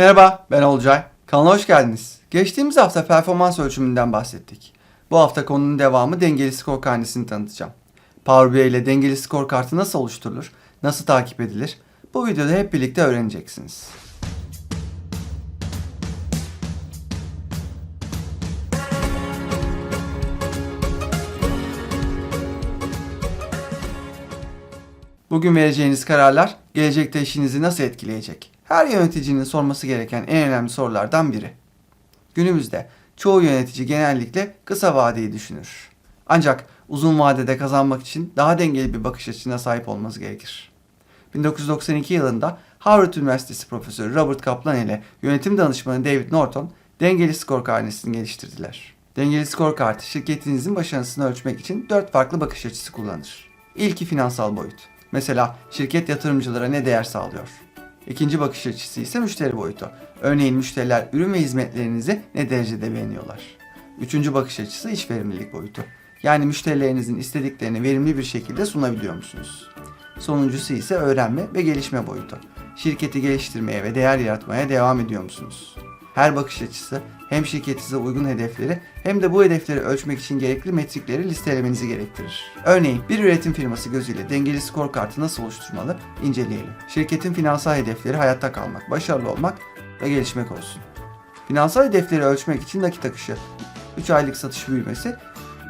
Merhaba, ben Olcay. Kanala hoş geldiniz. Geçtiğimiz hafta performans ölçümünden bahsettik. Bu hafta konunun devamı dengeli skor karnesini tanıtacağım. Power BI ile dengeli skor kartı nasıl oluşturulur, nasıl takip edilir? Bu videoda hep birlikte öğreneceksiniz. Bugün vereceğiniz kararlar gelecekte işinizi nasıl etkileyecek? Her yöneticinin sorması gereken en önemli sorulardan biri. Günümüzde çoğu yönetici genellikle kısa vadeyi düşünür. Ancak uzun vadede kazanmak için daha dengeli bir bakış açısına sahip olması gerekir. 1992 yılında Harvard Üniversitesi Profesörü Robert Kaplan ile yönetim danışmanı David Norton dengeli skor karnesini geliştirdiler. Dengeli skor kartı şirketinizin başarısını ölçmek için dört farklı bakış açısı kullanır. İlki finansal boyut. Mesela şirket yatırımcılara ne değer sağlıyor? İkinci bakış açısı ise müşteri boyutu. Örneğin müşteriler ürün ve hizmetlerinizi ne derecede beğeniyorlar? Üçüncü bakış açısı iş verimlilik boyutu. Yani müşterilerinizin istediklerini verimli bir şekilde sunabiliyor musunuz? Sonuncusu ise öğrenme ve gelişme boyutu. Şirketi geliştirmeye ve değer yaratmaya devam ediyor musunuz? Her bakış açısı hem şirketinize uygun hedefleri hem de bu hedefleri ölçmek için gerekli metrikleri listelemenizi gerektirir. Örneğin bir üretim firması gözüyle dengeli skor kartı nasıl oluşturmalı inceleyelim. Şirketin finansal hedefleri hayatta kalmak, başarılı olmak ve gelişmek olsun. Finansal hedefleri ölçmek için nakit akışı, 3 aylık satış büyümesi,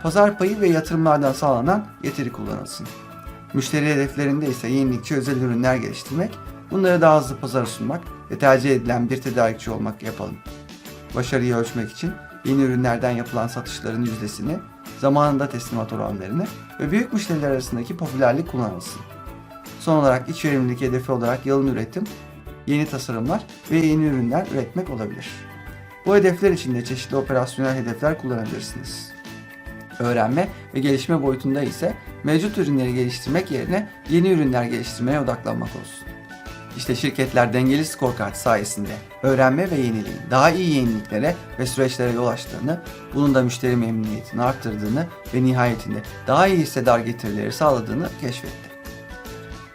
pazar payı ve yatırımlardan sağlanan getiri kullanılsın. Müşteri hedeflerinde ise yenilikçi özel ürünler geliştirmek, bunları daha hızlı pazara sunmak ve tercih edilen bir tedarikçi olmak yapalım. Başarıyı ölçmek için yeni ürünlerden yapılan satışların yüzdesini, zamanında teslimat oranlarını ve büyük müşteriler arasındaki popülerlik kullanılsın. Son olarak iç verimlilik hedefi olarak yalın üretim, yeni tasarımlar ve yeni ürünler üretmek olabilir. Bu hedefler için de çeşitli operasyonel hedefler kullanabilirsiniz. Öğrenme ve gelişme boyutunda ise mevcut ürünleri geliştirmek yerine yeni ürünler geliştirmeye odaklanmak olsun. İşte şirketler dengeli skor kartı sayesinde öğrenme ve yeniliğin daha iyi yeniliklere ve süreçlere yol açtığını, bunun da müşteri memnuniyetini arttırdığını ve nihayetinde daha iyi hissedar getirileri sağladığını keşfetti.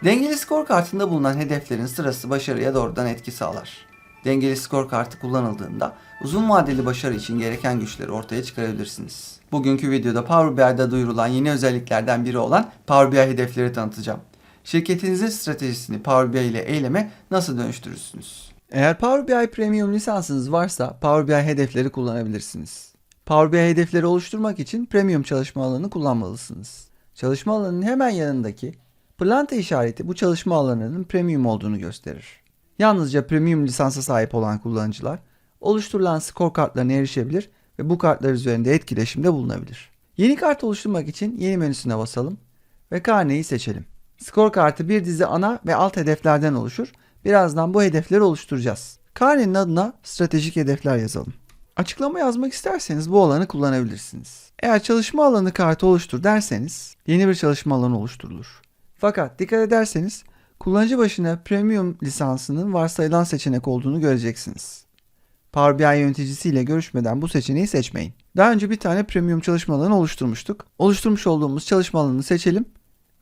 Dengeli skor kartında bulunan hedeflerin sırası başarıya doğrudan etki sağlar. Dengeli skor kartı kullanıldığında uzun vadeli başarı için gereken güçleri ortaya çıkarabilirsiniz. Bugünkü videoda Power BI'da duyurulan yeni özelliklerden biri olan Power BI hedefleri tanıtacağım. Şirketinizin stratejisini Power BI ile eyleme nasıl dönüştürürsünüz? Eğer Power BI Premium lisansınız varsa Power BI hedefleri kullanabilirsiniz. Power BI hedefleri oluşturmak için Premium çalışma alanı kullanmalısınız. Çalışma alanının hemen yanındaki planta işareti bu çalışma alanının Premium olduğunu gösterir. Yalnızca Premium lisansa sahip olan kullanıcılar oluşturulan skor kartlarına erişebilir ve bu kartlar üzerinde etkileşimde bulunabilir. Yeni kart oluşturmak için yeni menüsüne basalım ve karneyi seçelim. Skor kartı bir dizi ana ve alt hedeflerden oluşur. Birazdan bu hedefleri oluşturacağız. Karnenin adına stratejik hedefler yazalım. Açıklama yazmak isterseniz bu alanı kullanabilirsiniz. Eğer çalışma alanı kartı oluştur derseniz yeni bir çalışma alanı oluşturulur. Fakat dikkat ederseniz kullanıcı başına premium lisansının varsayılan seçenek olduğunu göreceksiniz. Power BI yöneticisiyle görüşmeden bu seçeneği seçmeyin. Daha önce bir tane premium çalışma alanı oluşturmuştuk. Oluşturmuş olduğumuz çalışma alanını seçelim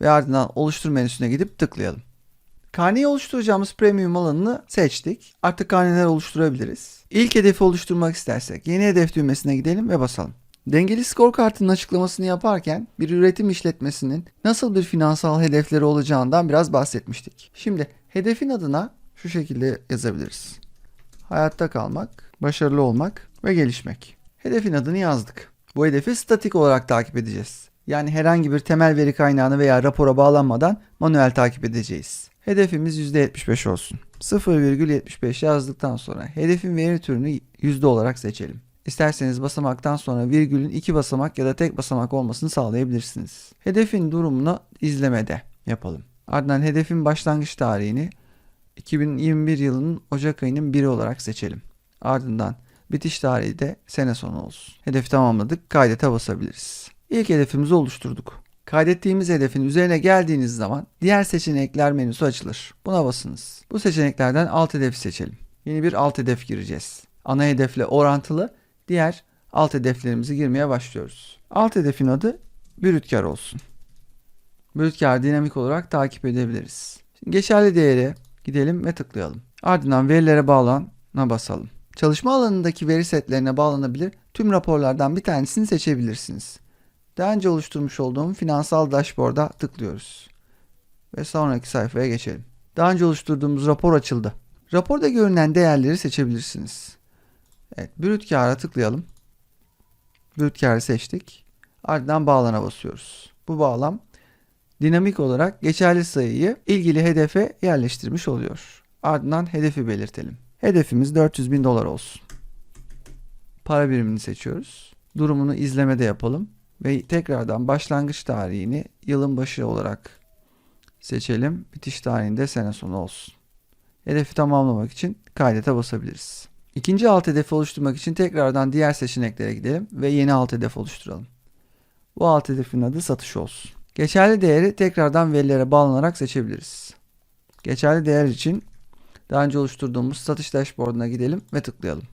ve ardından oluştur menüsüne gidip tıklayalım. Karneyi oluşturacağımız premium alanını seçtik. Artık karneler oluşturabiliriz. İlk hedefi oluşturmak istersek yeni hedef düğmesine gidelim ve basalım. Dengeli skor kartının açıklamasını yaparken bir üretim işletmesinin nasıl bir finansal hedefleri olacağından biraz bahsetmiştik. Şimdi hedefin adına şu şekilde yazabiliriz. Hayatta kalmak, başarılı olmak ve gelişmek. Hedefin adını yazdık. Bu hedefi statik olarak takip edeceğiz. Yani herhangi bir temel veri kaynağını veya rapora bağlanmadan manuel takip edeceğiz. Hedefimiz %75 olsun. 0,75 yazdıktan sonra hedefin veri türünü yüzde olarak seçelim. İsterseniz basamaktan sonra virgülün iki basamak ya da tek basamak olmasını sağlayabilirsiniz. Hedefin durumunu izlemede yapalım. Ardından hedefin başlangıç tarihini 2021 yılının Ocak ayının 1'i olarak seçelim. Ardından bitiş tarihi de sene sonu olsun. Hedefi tamamladık. Kaydete basabiliriz. İlk hedefimizi oluşturduk. Kaydettiğimiz hedefin üzerine geldiğiniz zaman diğer seçenekler menüsü açılır. Buna basınız. Bu seçeneklerden alt hedefi seçelim. Yeni bir alt hedef gireceğiz. Ana hedefle orantılı diğer alt hedeflerimizi girmeye başlıyoruz. Alt hedefin adı bürütkar olsun. Bürütkar dinamik olarak takip edebiliriz. Şimdi geçerli değere gidelim ve tıklayalım. Ardından verilere bağlan butonuna basalım. Çalışma alanındaki veri setlerine bağlanabilir tüm raporlardan bir tanesini seçebilirsiniz. Daha önce oluşturmuş olduğum finansal dashboard'a tıklıyoruz. Ve sonraki sayfaya geçelim. Daha önce oluşturduğumuz rapor açıldı. Raporda görünen değerleri seçebilirsiniz. Evet, brüt kâra tıklayalım. Brüt kârı seçtik. Ardından bağlana basıyoruz. Bu bağlam dinamik olarak geçerli sayıyı ilgili hedefe yerleştirmiş oluyor. Ardından hedefi belirtelim. Hedefimiz 400 bin dolar olsun. Para birimini seçiyoruz. Durumunu izlemede yapalım. Ve tekrardan başlangıç tarihini yılın başı olarak seçelim. Bitiş tarihinde sene sonu olsun. Hedefi tamamlamak için kaydete basabiliriz. İkinci alt hedefi oluşturmak için tekrardan diğer seçeneklere gidelim ve yeni alt hedef oluşturalım. Bu alt hedefin adı satış olsun. Geçerli değeri tekrardan verilere bağlanarak seçebiliriz. Geçerli değer için daha önce oluşturduğumuz satış dashboard'una gidelim ve tıklayalım.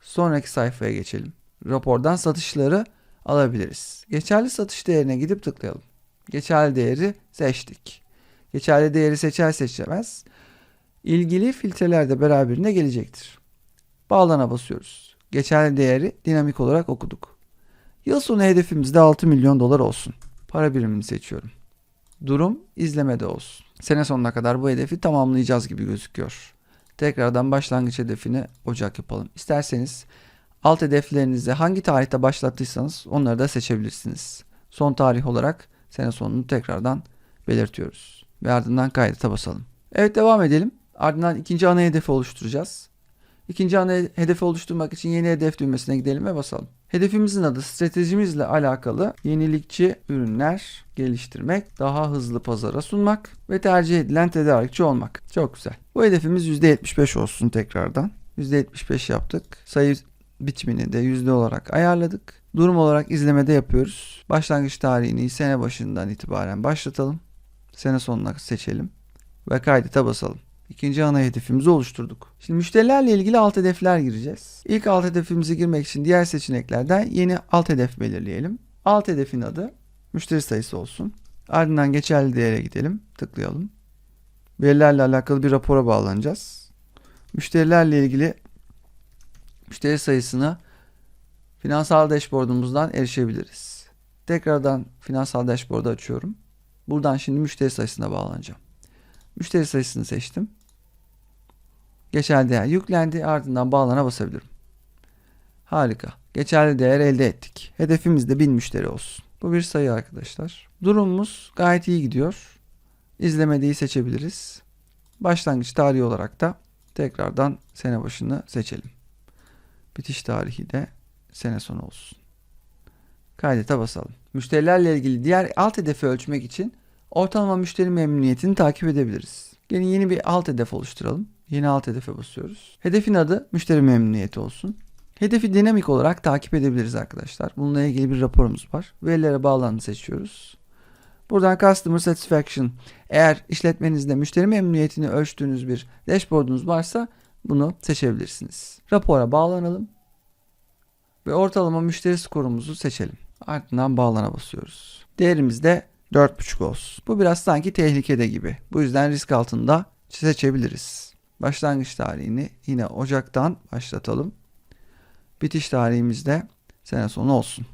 Sonraki sayfaya geçelim. Rapordan satışları alabiliriz. Geçerli satış değerine gidip tıklayalım. Geçerli değeri seçtik. Geçerli değeri seçer seçemez ilgili filtreler de beraberinde gelecektir. Bağlana basıyoruz. Geçerli değeri dinamik olarak okuduk. Yıl sonu hedefimiz de 6 milyon dolar olsun. Para birimini seçiyorum. Durum izlemede olsun. Sene sonuna kadar bu hedefi tamamlayacağız gibi gözüküyor. Tekrardan başlangıç hedefini Ocak yapalım. İsterseniz alt hedeflerinizi hangi tarihte başlattıysanız onları da seçebilirsiniz. Son tarih olarak sene sonunu tekrardan belirtiyoruz. Ve ardından kaydete basalım. Evet devam edelim. Ardından ikinci ana hedefi oluşturacağız. İkinci ana hedefi oluşturmak için yeni hedef düğmesine gidelim ve basalım. Hedefimizin adı stratejimizle alakalı yenilikçi ürünler geliştirmek, daha hızlı pazara sunmak ve tercih edilen tedarikçi olmak. Çok güzel. Bu hedefimiz %75 olsun tekrardan. %75 yaptık. Sayı biçimini de yüzde olarak ayarladık. Durum olarak izlemede yapıyoruz. Başlangıç tarihini sene başından itibaren başlatalım. Sene sonuna seçelim ve kaydete basalım. İkinci ana hedefimizi oluşturduk. Şimdi müşterilerle ilgili alt hedefler gireceğiz. İlk alt hedefimizi girmek için diğer seçeneklerden yeni alt hedef belirleyelim. Alt hedefin adı müşteri sayısı olsun. Ardından geçerli değere gidelim. Tıklayalım. Verilerle alakalı bir rapora bağlanacağız. Müşterilerle ilgili müşteri sayısını finansal dashboard'umuzdan erişebiliriz. Tekrardan finansal dashboard'u açıyorum. Buradan şimdi müşteri sayısına bağlanacağım. Müşteri sayısını seçtim. Geçerli değer yüklendi. Ardından bağlana basabilirim. Harika. Geçerli değer elde ettik. Hedefimiz de 1000 müşteri olsun. Bu bir sayı arkadaşlar. Durumumuz gayet iyi gidiyor. İzlemedeyi seçebiliriz. Başlangıç tarihi olarak da tekrardan sene başını seçelim. Bitiş tarihi de sene sonu olsun. Kaydete basalım. Müşterilerle ilgili diğer alt hedefi ölçmek için ortalama müşteri memnuniyetini takip edebiliriz. Gelin yeni bir alt hedef oluşturalım. Yeni alt hedefe basıyoruz. Hedefin adı müşteri memnuniyeti olsun. Hedefi dinamik olarak takip edebiliriz arkadaşlar. Bununla ilgili bir raporumuz var. Verilere bağlanını seçiyoruz. Buradan Customer Satisfaction eğer işletmenizde müşteri memnuniyetini ölçtüğünüz bir dashboardunuz varsa bunu seçebilirsiniz. Rapora bağlanalım ve ortalama müşteri skorumuzu seçelim. Ardından bağlana basıyoruz. Değerimiz de 4.5 olsun. Bu biraz sanki tehlikede gibi. Bu yüzden risk altında seçebiliriz. Başlangıç tarihini yine Ocak'tan başlatalım. Bitiş tarihimiz de sene sonu olsun.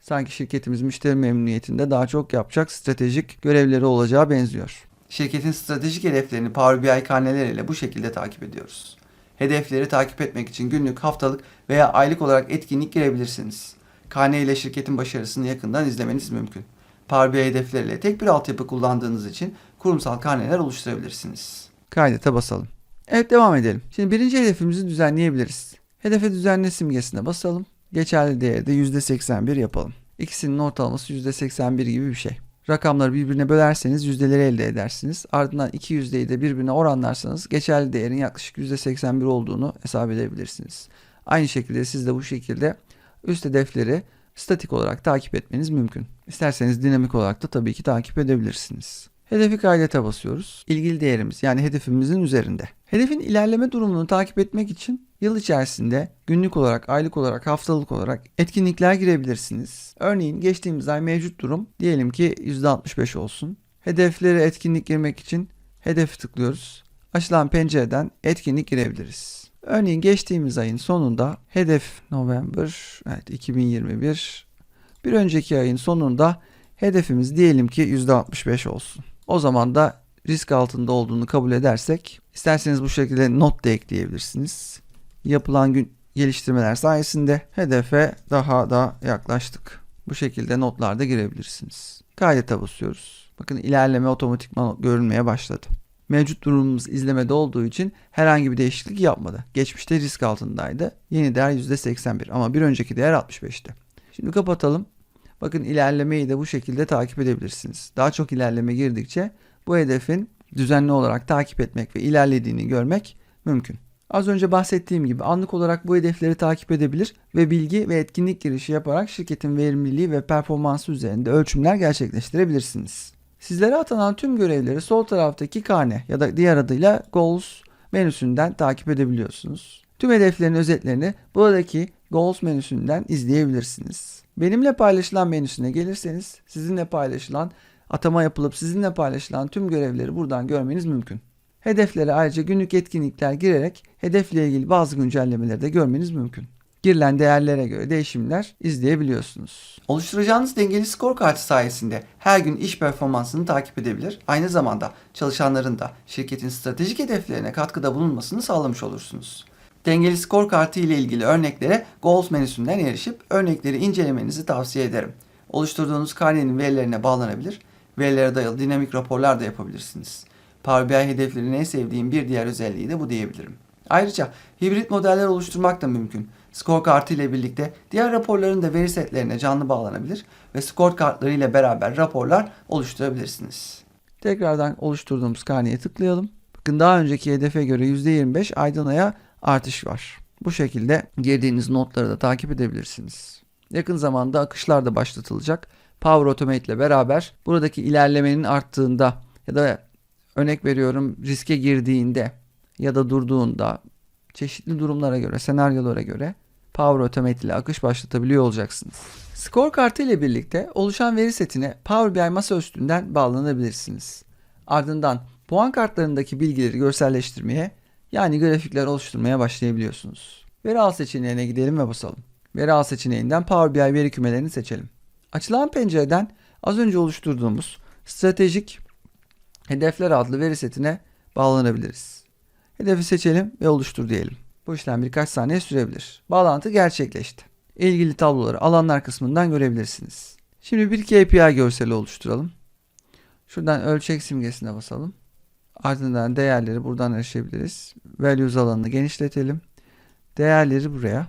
Sanki şirketimiz müşteri memnuniyetinde daha çok yapacak stratejik görevleri olacağı benziyor. Şirketin stratejik hedeflerini Power BI karneleriyle bu şekilde takip ediyoruz. Hedefleri takip etmek için günlük, haftalık veya aylık olarak etkinlik girebilirsiniz. Karne ile şirketin başarısını yakından izlemeniz mümkün. Power BI hedefleriyle tek bir altyapı kullandığınız için kurumsal karneler oluşturabilirsiniz. Kaydete basalım. Evet devam edelim. Şimdi birinci hedefimizi düzenleyebiliriz. Hedefe düzenle simgesine basalım. Geçerli değeri de %81 yapalım. İkisinin ortalaması %81 gibi bir şey. Rakamları birbirine bölerseniz yüzdeleri elde edersiniz. Ardından iki yüzdeyi de birbirine oranlarsanız geçerli değerin yaklaşık %81 olduğunu hesap edebilirsiniz. Aynı şekilde siz de bu şekilde üst hedefleri statik olarak takip etmeniz mümkün. İsterseniz dinamik olarak da tabii ki takip edebilirsiniz. Hedefi kaydete basıyoruz. İlgili değerimiz yani hedefimizin üzerinde. Hedefin ilerleme durumunu takip etmek için yıl içerisinde günlük olarak, aylık olarak, haftalık olarak etkinlikler girebilirsiniz. Örneğin geçtiğimiz ay mevcut durum diyelim ki %65 olsun. Hedeflere etkinlik girmek için hedefi tıklıyoruz. açılan pencereden etkinlik girebiliriz. Örneğin geçtiğimiz ayın sonunda hedef November evet 2021 bir önceki ayın sonunda hedefimiz diyelim ki %65 olsun. O zaman da risk altında olduğunu kabul edersek isterseniz bu şekilde not da ekleyebilirsiniz. Yapılan gün geliştirmeler sayesinde hedefe daha da yaklaştık. Bu şekilde notlarda girebilirsiniz. Kaydete basıyoruz. Bakın ilerleme otomatikman görünmeye başladı. Mevcut durumumuz izlemede olduğu için herhangi bir değişiklik yapmadı. Geçmişte risk altındaydı. Yeni değer %81 ama bir önceki değer 65'ti. Şimdi kapatalım. Bakın ilerlemeyi de bu şekilde takip edebilirsiniz. Daha çok ilerleme girdikçe bu hedefin düzenli olarak takip etmek ve ilerlediğini görmek mümkün. Az önce bahsettiğim gibi anlık olarak bu hedefleri takip edebilir ve bilgi ve etkinlik girişi yaparak şirketin verimliliği ve performansı üzerinde ölçümler gerçekleştirebilirsiniz. Sizlere atanan tüm görevleri sol taraftaki karne ya da diğer adıyla Goals menüsünden takip edebiliyorsunuz. Tüm hedeflerin özetlerini buradaki Goals menüsünden izleyebilirsiniz. Benimle paylaşılan menüsüne gelirseniz sizinle paylaşılan atama yapılıp sizinle paylaşılan tüm görevleri buradan görmeniz mümkün. Hedeflere ayrıca günlük etkinlikler girerek hedefle ilgili bazı güncellemeleri de görmeniz mümkün. Girilen değerlere göre değişimler izleyebiliyorsunuz. Oluşturacağınız dengeli skor kartı sayesinde her gün iş performansını takip edebilir. Aynı zamanda çalışanların da şirketin stratejik hedeflerine katkıda bulunmasını sağlamış olursunuz. Dengeli skor kartı ile ilgili örneklere Goals menüsünden erişip örnekleri incelemenizi tavsiye ederim. Oluşturduğunuz karnenin verilerine bağlanabilir, verilere dayalı dinamik raporlar da yapabilirsiniz. Power BI hedeflerinin en sevdiğim bir diğer özelliği de bu diyebilirim. Ayrıca hibrit modeller oluşturmak da mümkün. Skor kartı ile birlikte diğer raporların da veri setlerine canlı bağlanabilir ve skor kartları ile beraber raporlar oluşturabilirsiniz. Tekrardan oluşturduğumuz karneye tıklayalım. Bakın daha önceki hedefe göre %25 aydan aya artış var. Bu şekilde girdiğiniz notları da takip edebilirsiniz. Yakın zamanda akışlar da başlatılacak. Power Automate ile beraber buradaki ilerlemenin arttığında ya da örnek veriyorum riske girdiğinde ya da durduğunda çeşitli durumlara göre, senaryolara göre Power Automate ile akış başlatabiliyor olacaksınız. Skor kartı ile birlikte oluşan veri setine Power BI masa üstünden bağlanabilirsiniz. Ardından puan kartlarındaki bilgileri görselleştirmeye yani grafikler oluşturmaya başlayabiliyorsunuz. Veri al seçeneğine gidelim ve basalım. Veri al seçeneğinden Power BI veri kümelerini seçelim. Açılan pencereden az önce oluşturduğumuz stratejik hedefler adlı veri setine bağlanabiliriz. Hedefi seçelim ve oluştur diyelim. Bu işlem birkaç saniye sürebilir. Bağlantı gerçekleşti. İlgili tabloları alanlar kısmından görebilirsiniz. Şimdi bir KPI görseli oluşturalım. Şuradan ölçek simgesine basalım. Ardından değerleri buradan erişebiliriz. Values alanını genişletelim. Değerleri buraya.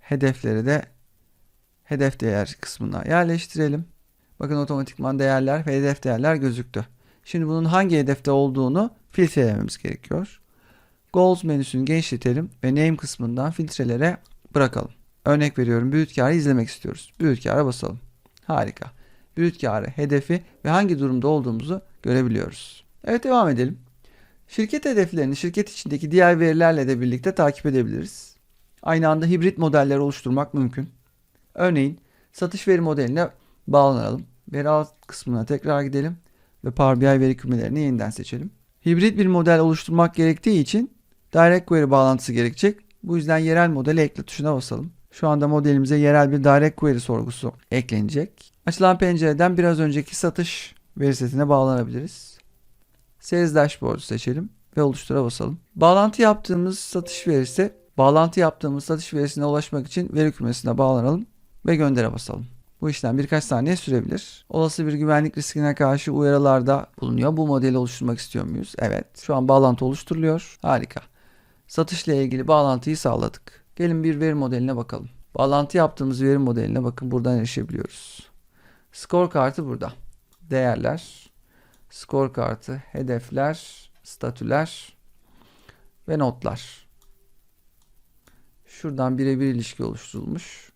Hedefleri de hedef değer kısmına yerleştirelim. Bakın otomatikman değerler ve hedef değerler gözüktü. Şimdi bunun hangi hedefte olduğunu filtrelememiz gerekiyor. Goals menüsünü genişletelim ve name kısmından filtrelere bırakalım. Örnek veriyorum büyük karı izlemek istiyoruz. Büyük kâra basalım. Harika. Büyük karı, hedefi ve hangi durumda olduğumuzu görebiliyoruz. Evet devam edelim. Şirket hedeflerini şirket içindeki diğer verilerle de birlikte takip edebiliriz. Aynı anda hibrit modeller oluşturmak mümkün. Örneğin satış veri modeline bağlanalım. Veri alt kısmına tekrar gidelim ve Power BI veri kümelerini yeniden seçelim. Hibrit bir model oluşturmak gerektiği için Direct Query bağlantısı gerekecek. Bu yüzden yerel modeli ekle tuşuna basalım. Şu anda modelimize yerel bir Direct Query sorgusu eklenecek. Açılan pencereden biraz önceki satış veri setine bağlanabiliriz. Sales Dashboard'u seçelim ve oluştura basalım. Bağlantı yaptığımız satış verisi, bağlantı yaptığımız satış verisine ulaşmak için veri kümesine bağlanalım ve göndere basalım. Bu işlem birkaç saniye sürebilir. Olası bir güvenlik riskine karşı uyarılarda bulunuyor. Bu modeli oluşturmak istiyor muyuz? Evet. Şu an bağlantı oluşturuluyor. Harika. Satışla ilgili bağlantıyı sağladık. Gelin bir veri modeline bakalım. Bağlantı yaptığımız veri modeline bakın buradan erişebiliyoruz. Skor kartı burada. Değerler, skor kartı, hedefler, statüler ve notlar. Şuradan birebir ilişki oluşturulmuş.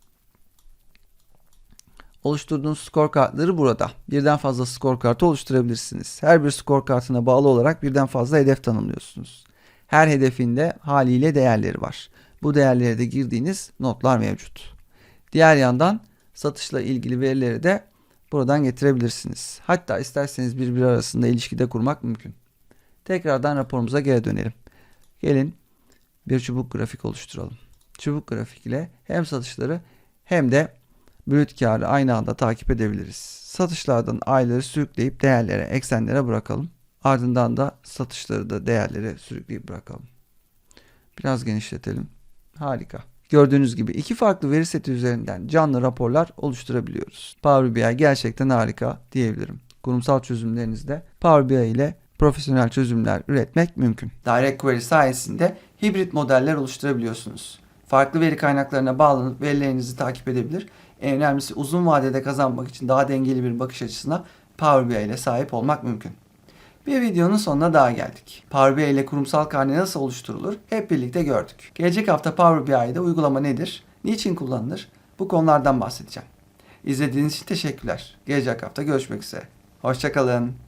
Oluşturduğunuz skor kartları burada. Birden fazla skor kartı oluşturabilirsiniz. Her bir skor kartına bağlı olarak birden fazla hedef tanımlıyorsunuz. Her hedefinde haliyle değerleri var. Bu değerlere de girdiğiniz notlar mevcut. Diğer yandan satışla ilgili verileri de buradan getirebilirsiniz. Hatta isterseniz birbiri arasında ilişkide kurmak mümkün. Tekrardan raporumuza geri dönelim. Gelin bir çubuk grafik oluşturalım. Çubuk grafik ile hem satışları hem de brüt karı aynı anda takip edebiliriz. Satışlardan ayları sürükleyip değerlere, eksenlere bırakalım. Ardından da satışları da değerlere sürükleyip bırakalım. Biraz genişletelim. Harika. Gördüğünüz gibi iki farklı veri seti üzerinden canlı raporlar oluşturabiliyoruz. Power BI gerçekten harika diyebilirim. Kurumsal çözümlerinizde Power BI ile profesyonel çözümler üretmek mümkün. Direct Query sayesinde hibrit modeller oluşturabiliyorsunuz. Farklı veri kaynaklarına bağlanıp verilerinizi takip edebilir. En önemlisi uzun vadede kazanmak için daha dengeli bir bakış açısına Power BI ile sahip olmak mümkün. Bir videonun sonuna daha geldik. Power BI ile kurumsal karne nasıl oluşturulur hep birlikte gördük. Gelecek hafta Power BI'de uygulama nedir, niçin kullanılır bu konulardan bahsedeceğim. İzlediğiniz için teşekkürler. Gelecek hafta görüşmek üzere. Hoşçakalın.